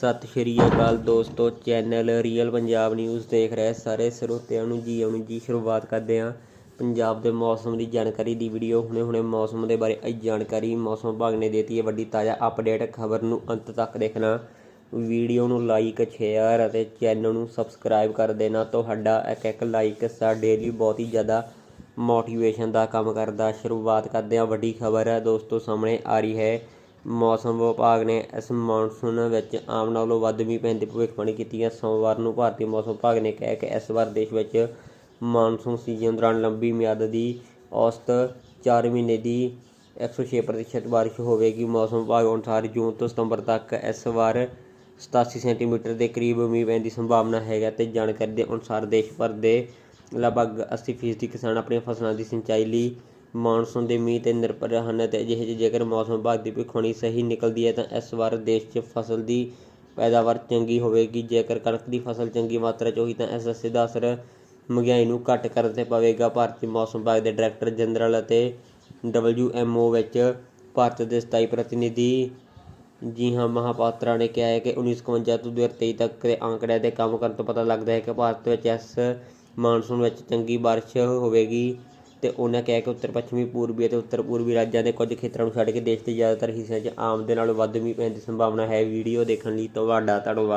ਸਤਿ ਸ਼੍ਰੀ ਅਕਾਲ ਦੋਸਤੋ, channel real Punjab news ਦੇਖ ਰਹੇ ਸਾਰੇ ਸਰੋਤਿਆਂ ਨੂੰ ਜੀ ਆਉਣੀ ਜੀ ਸ਼ੁਰੂਆਤ ਕਰਦੇ ਹਾਂ। ਪੰਜਾਬ ਦੇ ਮੌਸਮ ਦੀ ਜਾਣਕਾਰੀ ਦੀ ਵੀਡੀਓ ਹੁਣੇ ਹੁਣੇ ਮੌਸਮ ਦੇ ਬਾਰੇ ਇਹ ਜਾਣਕਾਰੀ, ਮੌਸਮ ਵਿਭਾਗ ਨੇ ਦਿੱਤੀ ਹੈ ਵੱਡੀ ਤਾਜ਼ਾ ਅਪਡੇਟ ਖਬਰ ਨੂੰ ਅੰਤ ਤੱਕ ਦੇਖਣਾ। ਵੀਡੀਓ ਨੂੰ ਲਾਈਕ ਸ਼ੇਅਰ ਅਤੇ ਚੈਨਲ ਨੂੰ ਸਬਸਕ੍ਰਾਈਬ ਕਰ ਦੇਣਾ। ਤੁਹਾਡਾ ਇੱਕ ਇੱਕ ਲਾਈਕ ਸਾਡੇ ਲਈ ਬਹੁਤ ਹੀ ਜ਼ਿਆਦਾ ਮੋਟੀਵੇਸ਼ਨ ਦਾ ਕੰਮ ਕਰਦਾ। ਸ਼ੁਰੂਆਤ ਕਰਦੇ ਹਾਂ ਵੱਡੀ ਖਬਰ ਹੈ, ਦੋਸਤੋ ਸਾਹਮਣੇ ਆ ਰਹੀ ਹੈ। ਮੌਸਮ ਵਿਭਾਗ ਨੇ ਇਸ ਮੌਨਸੂਨ ਵਿੱਚ ਆਮ ਨਾਲੋਂ ਵੱਧ ਮੀਂਹ ਪੈਣ ਦੀ ਭਵਿੱਖਬਾਣੀ ਕੀਤੀ ਹੈ। ਸੋਮਵਾਰ ਨੂੰ ਭਾਰਤੀ ਮੌਸਮ ਵਿਭਾਗ ਨੇ ਕਿਹਾ ਕਿ ਇਸ ਵਾਰ ਦੇਸ਼ ਵਿੱਚ ਮੌਨਸੂਨ ਸੀਜ਼ਨ ਦੌਰਾਨ ਲੰਬੀ ਮਿਆਦ ਦੀ ਔਸਤ 4 ਮਹੀਨੇ ਦੀ 106% ਬਾਰਿਸ਼ ਹੋਵੇਗੀ। ਮੌਸਮ ਵਿਭਾਗ ਅਨੁਸਾਰ ਜੂਨ ਤੋਂ ਸਤੰਬਰ ਤੱਕ ਇਸ ਵਾਰ 87 ਸੈਂਟੀਮੀਟਰ ਦੇ ਕਰੀਬ ਮੀਂਹ ਪੈਣ ਦੀ ਸੰਭਾਵਨਾ ਹੈਗਾ ਤੇ ਜਾਣਕਾਰੀ ਦੇ ਅਨੁਸਾਰ ਦੇਸ਼ ਭਰ ਦੇ ਲਗਭਗ 80% ਕਿਸਾਨ ਆਪਣੀਆਂ ਫਸਲਾਂ ਦੀ ਸਿੰਚਾਈ ਲਈ ਮੌਨਸੂਨ ਦੇ ਮੀਂਹ ਤੇ ਨਿਰਭਰ ਹਨ ਅਤੇ ਅਜਿਹੇ 'ਚ ਜੇਕਰ ਮੌਸਮ ਵਿਭਾਗ ਦੀ ਭਵਿੱਖਬਾਣੀ ਸਹੀ ਨਿਕਲਦੀ ਹੈ ਤਾਂ ਇਸ ਵਾਰ ਦੇਸ਼ 'ਚ ਫਸਲ ਦੀ ਪੈਦਾਵਾਰ ਚੰਗੀ ਹੋਵੇਗੀ। ਜੇਕਰ ਕਣਕ ਦੀ ਫਸਲ ਚੰਗੀ ਮਾਤਰਾ 'ਚ ਹੋਈ ਤਾਂ ਇਸ ਦਾ ਸਿੱਧਾ ਅਸਰ ਮਹਿੰਗਾਈ ਨੂੰ ਘੱਟ ਕਰਨ ਤੇ ਪਵੇਗਾ। ਭਾਰਤੀ ਮੌਸਮ ਵਿਭਾਗ ਦੇ ਡਾਇਰੈਕਟਰ ਜਨਰਲ ਅਤੇ WMO ਵਿੱਚ ਭਾਰਤ ਦੇ ਸਥਾਈ ਪ੍ਰਤੀਨਿਧੀ ਜੀ ਹਾਂ ਮਹਾਪਾਤਰਾ ਨੇ ਕਿਹਾ ਹੈ ਕਿ 1951 ਤੋਂ 2023 ਤੱਕ ਦੇ ਆંકੜਿਆਂ 'ਤੇ ਕੰਮ ਕਰਨ ਤੋਂ ਪਤਾ ਲੱਗਦਾ ਹੈ ਕਿ ਭਾਰਤ ਵਿੱਚ ਇਸ ਮਾਨਸੂਨ ਵਿੱਚ ਚੰਗੀ ਬਾਰਿਸ਼ ਹੋਵੇਗੀ। ਤੇ ਉਹਨਾਂ ਕਿਹਾ ਕਿ ਉੱਤਰ ਪੱਛਮੀ ਪੂਰਬੀ ਅਤੇ ਉੱਤਰ ਪੂਰਬੀ ਰਾਜਾਂ ਦੇ ਕੁਝ ਖੇਤਰਾਂ ਨੂੰ ਛੱਡ ਕੇ ਦੇਸ਼ ਦੇ ਜ਼ਿਆਦਾਤਰ ਹਿੱਸਿਆਂ 'ਚ ਆਮ ਦੇ ਨਾਲੋਂ ਵੱਧ ਮੀਂਹ ਪੈਣ ਦੀ ਸੰਭਾਵਨਾ ਹੈ। ਵੀਡੀਓ ਦੇਖਣ ਲਈ ਤੁਹਾਡਾ ਧੰਨਵਾਦ।